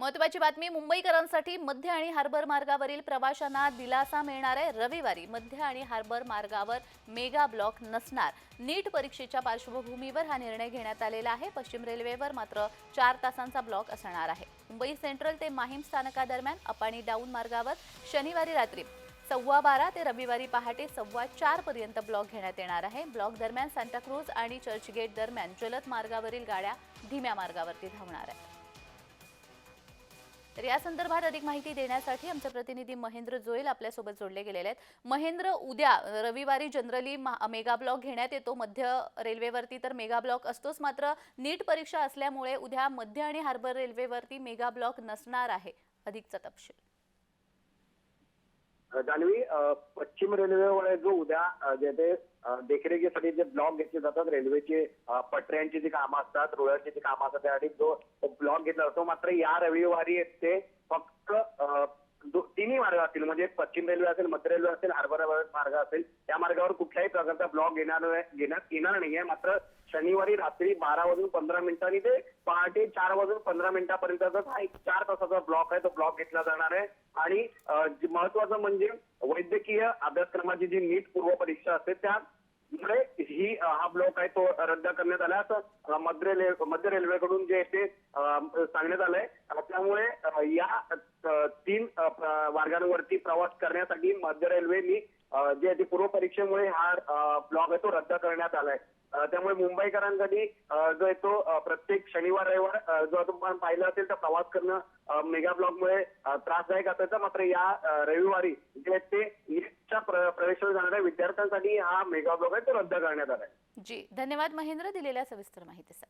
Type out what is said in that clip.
महत्वाची बातमी मुंबईकरांसाठी मध्य आणि हार्बर मार्गावरील प्रवाशांना दिलासा मिळणार आहे. रविवारी मध्य आणि हार्बर मार्गावर मेगा ब्लॉक नसणार. नीट परीक्षेच्या पार्श्वभूमीवर हा निर्णय घेण्यात आलेला आहे. पश्चिम रेल्वेवर मात्र चार तासांचा ब्लॉक असणार आहे. मुंबई सेंट्रल ते माहीम स्थानकादरम्यान अप आणि डाऊन मार्गावर शनिवारी रात्री सव्वा बारा ते रविवारी पहाटे सव्वा चार पर्यंत ब्लॉक घेण्यात येणार आहे. ब्लॉक दरम्यान सांताक्रूज आणि चर्चगेट दरम्यान जलद मार्गावरील गाड्या धीम्या मार्गावरती धावणार आहेत. तर या संदर्भात अधिक माहिती देण्यासाठी आमचे प्रतिनिधी महेंद्र जोईल आपल्यासोबत जोडले गेलेले आहेत. महेंद्र उद्या रविवारी जनरली मेगा ब्लॉक घेण्यात येतो. मध्य रेल्वेवरती तर मेगा ब्लॉक असतोच. मात्र नीट परीक्षा असल्यामुळे उद्या मध्य आणि हार्बर रेल्वेवरती मेगा ब्लॉक नसणार आहे. अधिकचा तपशील. जान्हवी पश्चिम रेल्वेमुळे जो उद्या जे ते देखरेखीसाठी जे ब्लॉक घेतले जातात रेल्वेचे पटऱ्यांची जी कामं असतात रुळांची जी कामं असतात त्यासाठी जो ब्लॉक घेतला जातो मात्र या रविवारी ते फक्त तिन्ही मार्ग असतील म्हणजे पश्चिम रेल्वे असेल मध्य रेल्वे असेल हार्बर मार्ग असेल त्या मार्गावर कुठल्याही प्रकारचा ब्लॉक घेणार घेण्यात येणार नाहीये मात्र शनिवारी रात्री बारा वाजून पंधरा मिनिटांनी ते पहाटे चार वाजून पंधरा मिनिटापर्यंतचा हा एक चार तासाचा ब्लॉक आहे तो ब्लॉक घेतला जाणार आहे. आणि महत्वाचं म्हणजे वैद्यकीय अभ्यासक्रमाची जी नीट पूर्व परीक्षा असते त्या ही हा ब्लॉक आहे तो रद्द करण्यात आला. असं मध्य रेल्वे मध्य रेल्वेकडून जे ते सांगण्यात आलंय त्यामुळे या तीन वर्गांवरती मार्गांवरती प्रवास करण्यासाठी मध्य रेल्वेनी जे आहे ते पूर्व परीक्षेमुळे हा ब्लॉक आहे तो रद्द करण्यात आलाय. त्यामुळे मुंबईकरांसाठी जो आहे तो प्रत्येक शनिवार रविवार जो आपण पाहिलं असेल तर प्रवास करणं मेगा ब्लॉकमुळे त्रासदायक असायचं. मात्र या रविवारी जे आहेत ते नीटच्या प्रवेशाला जाणाऱ्या विद्यार्थ्यांसाठी हा मेगा ब्लॉक आहे तो रद्द करण्यात आलाय. जी. धन्यवाद महेंद्र दिलेल्या सविस्तर माहितीसाठी.